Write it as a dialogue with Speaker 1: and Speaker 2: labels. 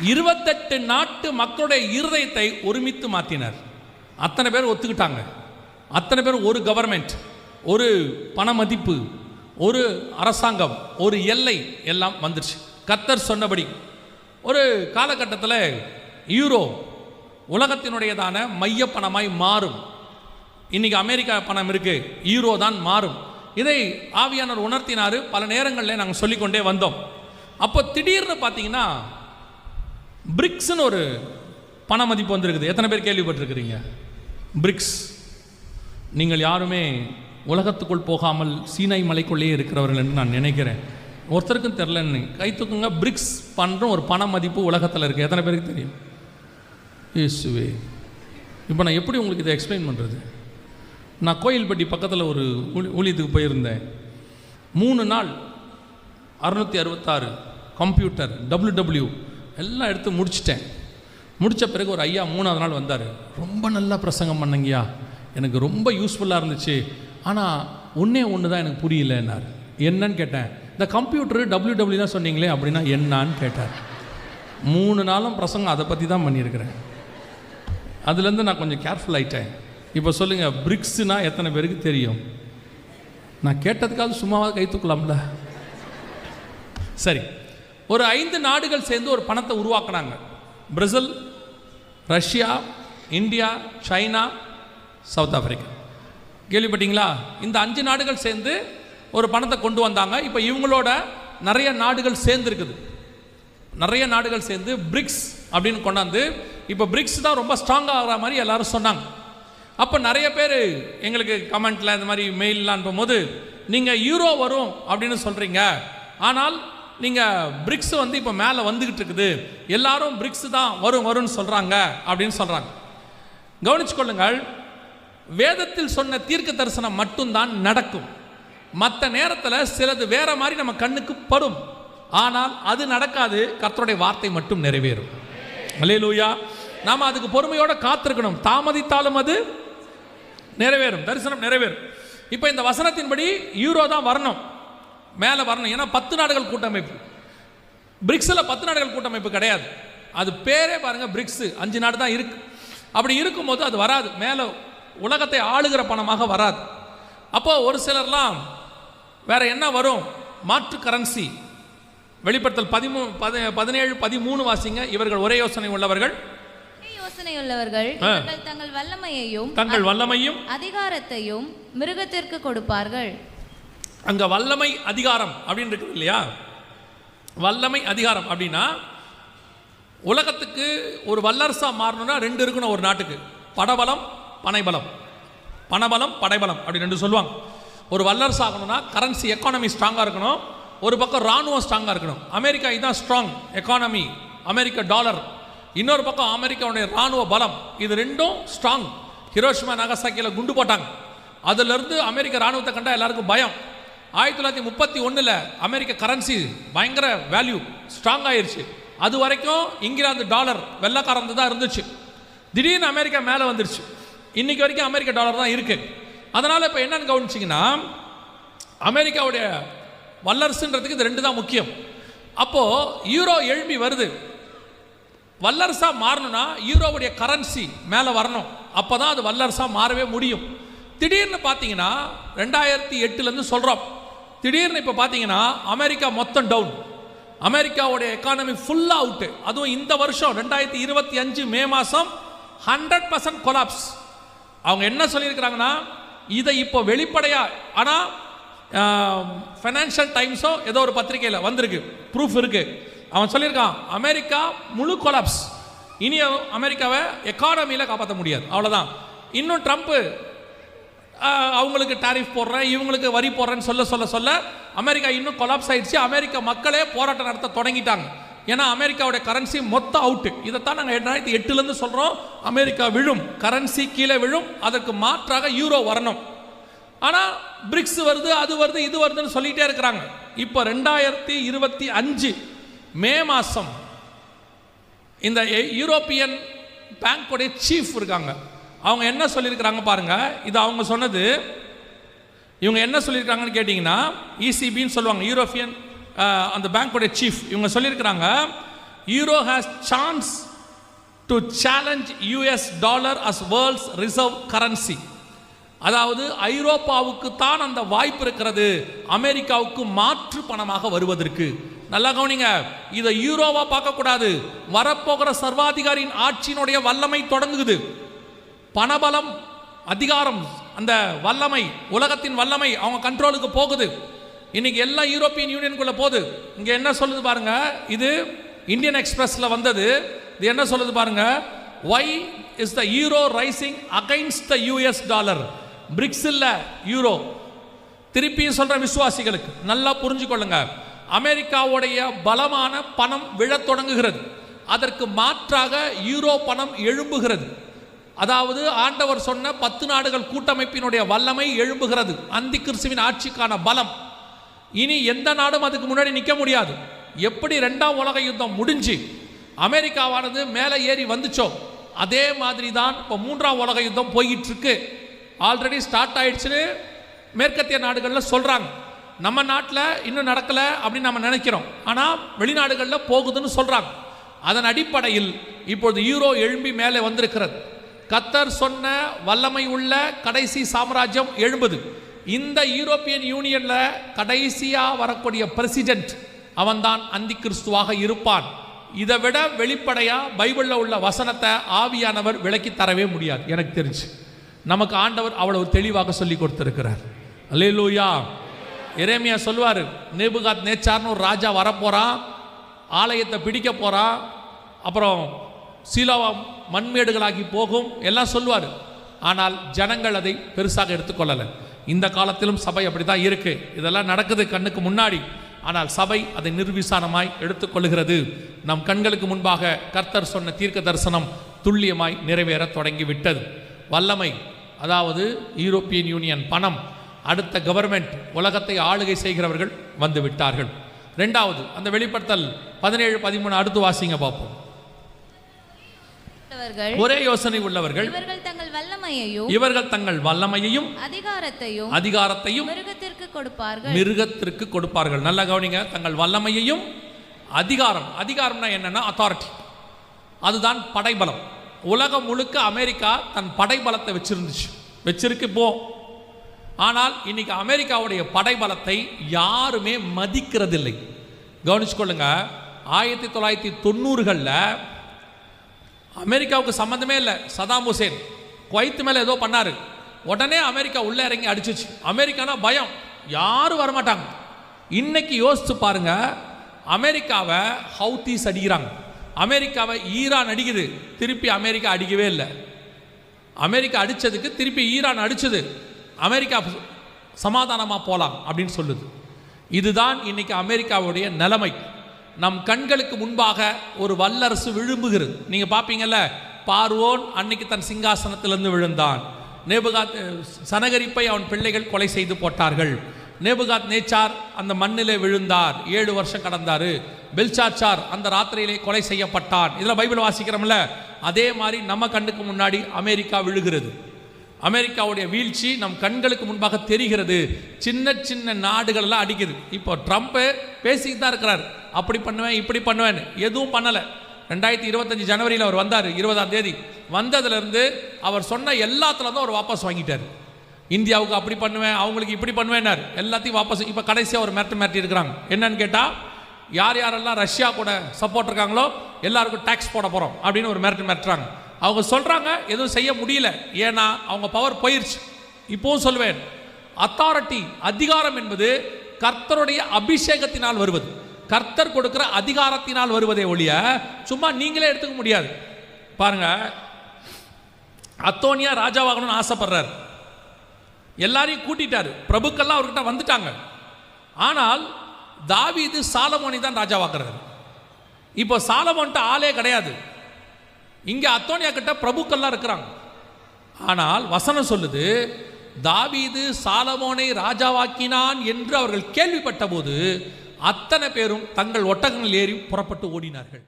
Speaker 1: இருபத்தெட்டு நாட்டு மக்களுடைய இருதயத்தை ஒருமித்து மாற்றினார் அத்தனை பேர் ஒத்துக்கிட்டாங்க. அத்தனை பேர் ஒரு கவர்மெண்ட் ஒரு பண மதிப்பு ஒரு அரசாங்கம் ஒரு எல்லை எல்லாம் வந்துருச்சு. கத்தர் சொன்னபடி ஒரு காலகட்டத்தில் யூரோ உலகத்தினுடையதான மைய பணமாய் மாறும். இன்றைக்கி அமெரிக்கா பணம் இருக்குது யூரோ தான் மாறும். இதை ஆவியானவர் உணர்த்தினார். பல நேரங்களில் நாங்கள் சொல்லிக்கொண்டே வந்தோம். அப்போ திடீர்னு பார்த்தீங்கன்னா பிரிக்ஸ்னு ஒரு பண மதிப்பு வந்திருக்குது. எத்தனை பேர் கேள்விப்பட்டிருக்கிறீங்க? பிரிக்ஸ். நீங்கள் யாருமே உலகத்துக்குள் போகாமல் சீனாய் மலைக்குள்ளேயே இருக்கிறவர்கள் என்று நான் நினைக்கிறேன். ஒருத்தருக்கும் தெரிலன்னு கை தூக்குங்க. பிரிக்ஸ் பண்ணுற ஒரு பண மதிப்பு உலகத்தில் இருக்குது எத்தனை பேருக்கு தெரியும்? இயேசுவே. இப்போ நான் எப்படி உங்களுக்கு இதை எக்ஸ்பிளைன் பண்ணுறது நான் கோயில்பட்டி பக்கத்தில் ஒரு ஊழி ஊழியத்துக்கு போயிருந்தேன். மூணு நாள் அறுநூற்றி அறுபத்தாறு கம்ப்யூட்டர் டபிள்யூ எல்லாம் எடுத்து முடிச்சிட்டேன். முடித்த பிறகு ஒரு ஐயா மூணாவது நாள் வந்தார். ரொம்ப நல்லா பிரசங்கம் பண்ணங்கய்யா. எனக்கு ரொம்ப யூஸ்ஃபுல்லாக இருந்துச்சு. ஆனால் ஒன்றே ஒன்று தான் எனக்கு புரியலன்னார். என்னன்னு கேட்டேன். இந்த கம்ப்யூட்டரு டபிள்யூ தான் சொன்னீங்களே அப்படின்னா என்னான்னு கேட்டார். மூணு நாளும் பிரசங்கம் அதை பற்றி தான் பண்ணியிருக்கிறேன். அதுலேருந்து நான் கொஞ்சம் கேர்ஃபுல் ஆகிட்டேன் இப்போ சொல்லுங்கள் பிரிக்ஸுனால் எத்தனை பேருக்கு தெரியும்? நான் கேட்டதுக்காவது சும்மாவாக கை தூக்கலாம்ல. சரி ஒரு ஐந்து நாடுகள் சேர்ந்து ஒரு பணத்தை உருவாக்குனாங்க. Brazil Russia India China South Africa. கேள்விப்பட்டீங்களா? இந்த அஞ்சு நாடுகள் சேர்ந்து ஒரு பணத்தை கொண்டு வந்தாங்க. இப்போ இவங்களோட நிறைய நாடுகள் சேர்ந்து இருக்குது நிறைய நாடுகள் சேர்ந்து பிரிக்ஸ் அப்படின்னு கொண்டாந்து இப்போ பிரிக்ஸ் தான் ரொம்ப ஸ்ட்ராங்காக ஆகிற மாதிரி எல்லாரும் சொன்னாங்க. அப்போ நிறைய பேர் எங்களுக்கு கமெண்ட்டில் இந்த மாதிரி மெயிலெலாம் அனுப்பும்போது நீங்கள் யூரோ வரும் அப்படின்னு சொல்கிறீங்க ஆனால் நீங்கள் பிரிக்ஸ் வந்து இப்போ மேலே வந்துக்கிட்டு இருக்குது. எல்லாரும் பிரிக்ஸ் தான் வரும் வரும்னு சொல்கிறாங்க அப்படின்னு சொல்கிறாங்க கவனிச்சுக்கொள்ளுங்கள் வேதத்தில் சொன்ன தீர்க்க தரிசனம் மட்டும்தான் நடக்கும். மற்ற நேரத்தில் சிலது வேற மாதிரி நம்ம கண்ணுக்கு படும். ஆனால் அது நடக்காது கர்த்தருடைய வார்த்தை மட்டும் நிறைவேறும். அல்லேலூயா நாம் அதுக்கு பொறுமையோடு காத்திருக்கணும். தாமதித்தாலும் அது நிறைவேறும் தரிசனம் நிறைவேறும். இப்போ இந்த வசனத்தின்படி யூரோ தான் வரணும். மேலே வரணும். ஏன்னா பத்து நாடுகள் கூட்டமைப்பு. பிரிக்ஸில் பத்து நாடுகள் கூட்டமைப்பு கிடையாது. அது பேரே பாருங்க பிரிக்ஸ். அஞ்சு நாடு தான் இருக்கு. அப்படி இருக்கும்போது அது வராது. மேலே உலகத்தை ஆளுகிற பணமாக வராது. அப்போ ஒரு சிலர்லாம் வேற என்ன வரும்? மாற்று கரன்சி. வெளிப்படுத்தல் பதிமூ பதி பதினேழு பதிமூணு வாசிங்க. இவர்கள் ஒரே யோசனை உள்ளவர்கள்.
Speaker 2: ஒரே யோசனையுள்ளவர்கள் தங்கள் வல்லமையையும்
Speaker 1: தங்கள் வல்லமையும்
Speaker 2: அதிகாரத்தையும் மிருகத்திற்கு கொடுப்பார்கள்.
Speaker 1: அங்கே வல்லமை அதிகாரம் அப்படின்னு இருக்குது இல்லையா? வல்லமை அதிகாரம் அப்படின்னா உலகத்துக்கு ஒரு வல்லரசாக மாறணும்னா ரெண்டு இருக்கணும் ஒரு நாட்டுக்கு. படபலம் பனைபலம். பணபலம் படைபலம் அப்படின்னு ரெண்டு சொல்லுவாங்க. ஒரு வல்லரசு ஆகணும்னா கரன்சி எக்கானமி ஸ்ட்ராங்காக இருக்கணும். ஒரு பக்கம் ராணுவம் ஸ்ட்ராங்காக இருக்கணும். அமெரிக்கா இதுதான் ஸ்ட்ராங் எக்கானமி அமெரிக்க டாலர் இன்னொரு பக்கம் அமெரிக்காவுடைய ராணுவ பலம். இது ரெண்டும் ஸ்ட்ராங் ஹிரோஷிமா நகசாக்கியில் குண்டு போட்டாங்க. அதுலேருந்து அமெரிக்க ராணுவத்தை கண்டால் எல்லாருக்கும் பயம். ஆயிரத்தி தொள்ளாயிரத்தி முப்பத்தி ஒன்றில் அமெரிக்க கரன்சி பயங்கர வேல்யூ ஸ்ட்ராங் ஆயிடுச்சு அது வரைக்கும் இங்கிலாந்து டாலர் வெள்ளக்காரந்து தான் இருந்துச்சு. திடீர்னு அமெரிக்கா மேலே வந்துருச்சு. இன்றைக்கி வரைக்கும் அமெரிக்க டாலர் தான் இருக்குது அதனால் இப்போ என்னென்னு கவனிச்சிங்கன்னா அமெரிக்காவுடைய வல்லரசுன்றதுக்கு இது ரெண்டு தான் முக்கியம். அப்போது யூரோ எழும்பி வருது. வல்லரசாக மாறணும்னா யூரோவுடைய கரன்சி மேலே வரணும். அப்போ தான் அது வல்லரசாக மாறவே முடியும். திடீர்னு பார்த்தீங்கன்னா ரெண்டாயிரத்தி எட்டுலேருந்து சொல்கிறோம் திடீர்னு இப்போ பார்த்தீங்கன்னா அமெரிக்கா மொத்தம் டவுன் அமெரிக்காவுடைய எக்கானமி ஃபுல்லாக அவுட்டு அதுவும் இந்த வருஷம் ரெண்டாயிரத்தி இருபத்தி அஞ்சு மே மாதம் ஹண்ட்ரட் பர்சன்ட் கொலாப்ஸ் அவங்க என்ன சொல்லியிருக்கிறாங்கன்னா இதை இப்போ வெளிப்படையாக ஆனால் ஃபைனான்ஷியல் டைம்ஸோ ஏதோ ஒரு பத்திரிக்கையில் வந்திருக்கு. ப்ரூஃப் இருக்கு. அவன் சொல்லியிருக்கான் அமெரிக்கா முழு கொலாப்ஸ் இனி அமெரிக்காவை எக்கானமியில் காப்பாற்ற முடியாது. அவ்வளோதான் இன்னும் ட்ரம்ப்பு அவங்களுக்கு டாரிஃப் போடுறேன் இவங்களுக்கு வரி போடுறேன்னு சொல்ல சொல்ல சொல்ல அமெரிக்கா இன்னும் கொலாப்ஸ் ஆயிடுச்சு. அமெரிக்க மக்களே போராட்டம் நடத்த தொடங்கிட்டாங்க. ஏன்னா அமெரிக்காவுடைய கரன்சி மொத்தம் அவுட்டு இதைத்தான் நாங்கள் ரெண்டாயிரத்தி எட்டுலேருந்து சொல்கிறோம் அமெரிக்கா விழும். கரன்சி கீழே விழும். அதற்கு மாற்றாக யூரோ வரணும். ஆனால் பிரிக்ஸ் வருது அது வருது இது வருதுன்னு சொல்லிகிட்டே இருக்கிறாங்க. இப்போ ரெண்டாயிரத்தி இருபத்தி அஞ்சு மே மாதம் இந்த யூரோப்பியன் பேங்க்குடைய சீஃப் இருக்காங்க. அவங்க என்ன சொல்லியிருக்கிறாங்க பாருங்க. இது அவங்க சொன்னது. இவங்க என்ன சொல்லியிருக்காங்கன்னு கேட்டிங்கன்னா இசிபின்னு சொல்லுவாங்க யூரோப்பியன் அந்த பேங்க்குடைய சீஃப் இவங்க சொல்லியிருக்கிறாங்க euro has chance to challenge US dollar as world's reserve currency அதாவது ஐரோப்பாவுக்கு தான் அந்த வாய்ப்பு இருக்கிறது. அமெரிக்காவுக்கு மாற்று பணமாக வருவதற்கு. நல்லா கவனிங்க. இதை யூரோவா பார்க்கக்கூடாது. வரப்போகிற சர்வாதிகாரியின் ஆட்சியினுடைய வல்லமை தொடங்குது. பணபலம் அதிகாரம் அந்த வல்லமை உலகத்தின் வல்லமை அவங்க கண்ட்ரோலுக்கு போகுது. இன்னைக்கு எல்லாம் யூரோப்பியன் யூனியனுக்குள்ள போகுது. இங்கே என்ன சொல்லுது பாருங்க? இது இந்தியன் எக்ஸ்பிரஸில் வந்தது. இது என்ன சொல்லுது பாருங்க? Why is the euro rising against the US dollar BRICS இல்ல யூரோ திருப்பியும் சொல்கிற விசுவாசிகளுக்கு. நல்லா புரிஞ்சுக்கொள்ளுங்க. அமெரிக்காவுடைய பலமான பணம் விழத் தொடங்குகிறது. அதற்கு மாற்றாக யூரோ பணம் எழும்புகிறது. அதாவது ஆண்டவர் சொன்ன பத்து நாடுகள் கூட்டமைப்பினுடைய வல்லமை எழும்புகிறது. அந்தி கிறிஸ்துவின் ஆட்சிக்கான பலம். இனி எந்த நாடும் அதுக்கு முன்னாடி நிற்க முடியாது. எப்படி ரெண்டாம் உலக யுத்தம் முடிஞ்சு அமெரிக்காவானது மேலே ஏறி வந்துச்சோ அதே மாதிரி தான் இப்போ மூன்றாம் உலக யுத்தம் போய்கிட்டு இருக்கு ஆல்ரெடி ஸ்டார்ட் ஆயிடுச்சுன்னு மேற்கத்திய நாடுகளில் சொல்கிறாங்க நம்ம நாட்டில் இன்னும் நடக்கலை அப்படின்னு நம்ம நினைக்கிறோம். ஆனால் வெளிநாடுகளில் போகுதுன்னு சொல்கிறாங்க அதன் அடிப்படையில் இப்பொழுது யூரோ எழும்பி மேலே வந்திருக்கிறது. கத்தர் சொன்ன வல்லமை உள்ள கடைசி சாம்ராஜ்யம் எழும்புது இந்த யூரோப்பியன் யூனியன்ல கடைசியா வரக்கூடிய பிரசிடென்ட் அவன்தான் அந்தி கிறிஸ்துவாக இருப்பான். இதை விட வெளிப்படையா பைபிளில் உள்ள வசனத்தை ஆவியானவர் விளக்கி தரவே முடியாது. எனக்கு தெரிஞ்சு. நமக்கு ஆண்டவர் அவ்வளவு தெளிவாக சொல்லி கொடுத்திருக்கிறார். அல்லேலூயா. இறைமையா சொல்லுவார் நேபுகாத் நேச்சார்னு ஒரு ராஜா வரப்போறான் ஆலயத்தை பிடிக்க போறான் அப்புறம் சீலோவா மண்மேடுகளாகி போகும் எல்லாம் சொல்லுவார். ஆனால் ஜனங்கள் அதை பெருசாக எடுத்துக்கொள்ளலை. இந்த காலத்திலும் சபை அப்படி தான் இருக்கு. இதெல்லாம் நடக்குது கண்ணுக்கு முன்னாடி. ஆனால் சபை அதை நிர்விசாரமாய் எடுத்துக்கொள்கிறது. நம் கண்களுக்கு முன்பாக கர்த்தர் சொன்ன தீர்க்க தரிசனம் துல்லியமாய் நிறைவேற தொடங்கி விட்டது வல்லமை அதாவது யூரோப்பியன் யூனியன் பணம் அடுத்த கவர்மெண்ட் உலகத்தை ஆளுகை செய்கிறவர்கள் வந்து விட்டார்கள். ரெண்டாவது அந்த வெளிப்படுத்தல் பதினேழு பதிமூணு அடுத்து வாசிங்க பார்ப்போம்.
Speaker 2: உள்ளவர்கள்
Speaker 1: ஒரே யோசனை உள்ளவர்கள்
Speaker 2: இவர்கள் தங்கள் வல்லமையையும்
Speaker 1: இவர்கள் தங்கள் வல்லமையையும்
Speaker 2: அதிகாரத்தையும்
Speaker 1: அதிகாரத்தையும்
Speaker 2: மிருகத்திற்கு கொடுப்பார்கள்.
Speaker 1: மிருகத்திற்கு கொடுப்பார்கள். நல்லா கவனிங்க தங்கள் வல்லமையையும் அதிகாரம் அதிகாரம்னா என்னன்னா அத்தாரிட்டி அதுதான் படைபலம். உலகம் முழுக்க அமெரிக்கா தன் படைபலத்தை வச்சிருந்துச்சு. வச்சிருக்கு போ ஆனால் இன்னைக்கு அமெரிக்காவுடைய படைபலத்தை யாருமே மதிக்கிறதில்லை. கவனிச்சுக்கொள்ளுங்க ஆயிரத்தி தொள்ளாயிரத்தி தொண்ணூறுகளில் அமெரிக்காவுக்கு சம்மந்தமே இல்லை சதாம் ஹுசேன். குவைத்து மேலே ஏதோ பண்ணார். உடனே அமெரிக்கா உள்ளே இறங்கி அடிச்சிச்சு. அமெரிக்கானா பயம். யாரும் வரமாட்டாங்க. இன்னைக்கு யோசித்து பாருங்க அமெரிக்காவை ஹவுத்தீஸ் அடிக்கிறாங்க. அமெரிக்காவை ஈரான் அடிக்குது. திருப்பி அமெரிக்கா அடிக்கவே இல்லை. அமெரிக்கா அடித்ததுக்கு திருப்பி ஈரான் அடிச்சது. அமெரிக்கா சமாதானமாக போகலாம் அப்படின்னு சொல்லுது. இதுதான் இன்னைக்கு அமெரிக்காவுடைய நிலைமை. நம் கண்களுக்கு முன்பாக ஒரு வல்லரசு விழும்புகிறது. நீங்கள் பார்ப்பீங்கல்ல பார்வோன் அன்னைக்கு தன் சிங்காசனத்திலிருந்து விழுந்தான். நேபுகாத் சனகரிப்பை அவன் பிள்ளைகள் கொலை செய்து போட்டார்கள். நேபுகாத் நேச்சார் அந்த மண்ணிலே விழுந்தார். ஏழு வருஷம் கடந்தாரு. பெல்சாச்சார் அந்த ராத்திரியிலே கொலை செய்யப்பட்டான். இதில் பைபிள் வாசிக்கிறோம்ல அதே மாதிரி நம்ம கண்ணுக்கு முன்னாடி அமெரிக்கா விழுகிறது. அமெரிக்காவுடைய வீழ்ச்சி நம் கண்களுக்கு முன்பாக தெரிகிறது. சின்ன சின்ன நாடுகள் எல்லாம் அடிக்குது. இப்போ ட்ரம்ப் பேசிக்கிட்டு தான் இருக்கிறார். அப்படி பண்ணுவேன் இப்படி பண்ணுவேன் எதுவும் பண்ணலை. ரெண்டாயிரத்தி இருபத்தஞ்சி ஜனவரியில் அவர் வந்தார் இருபதாம் தேதி. வந்ததுலேருந்து அவர் சொன்ன எல்லாத்துல தான் அவர் வாபஸ் வாங்கிட்டார். இந்தியாவுக்கு அப்படி பண்ணுவேன் அவங்களுக்கு இப்படி பண்ணுவேன்னார். எல்லாத்தையும் வாபஸ் இப்போ கடைசியாக ஒரு மிரட்டு மிரட்டி இருக்கிறாங்க. என்னன்னு கேட்டால் யார் யாரெல்லாம் ரஷ்யா கூட சப்போர்ட் இருக்காங்களோ எல்லாருக்கும் டேக்ஸ் போட போகிறோம் அப்படின்னு ஒரு மிரட்டு மிரட்டுறாங்க. அவங்க சொல்கிறாங்க எதுவும் செய்ய முடியல. ஏன்னா அவங்க பவர் போயிருச்சு. இப்போவும் சொல்லுவேன் அத்தாரிட்டி அதிகாரம் என்பது கர்த்தருடைய அபிஷேகத்தினால் வருவது. கர்த்தர் கொடுக்கிற அதிகாரத்தினால் வருவதே ஒழிய சும்மா நீங்களே எடுத்துக்க முடியாது. பாருங்க அத்தோனியா ராஜாவாகணும்னு ஆசைப்படுறாரு. எல்லாரையும் கூட்டிட்டாரு. பிரபுக்கள்லாம் அவர்கிட்ட வந்துட்டாங்க. ஆனால் தாவி இது சாலமோனி தான் ராஜாவாக்குறாரு இப்போ சாலமோன்ட்ட ஆளே கிடையாது. இங்கே அத்தோனியா கிட்ட பிரபுக்கள்லாம் இருக்கிறாங்க. ஆனால் வசனம் சொல்லுது தாவீது சாலமோனை ராஜாவாக்கினான் என்று அவர்கள் கேள்விப்பட்ட போது அத்தனை பேரும் தங்கள் ஒட்டகங்கள் ஏறி புறப்பட்டு ஓடினார்கள்.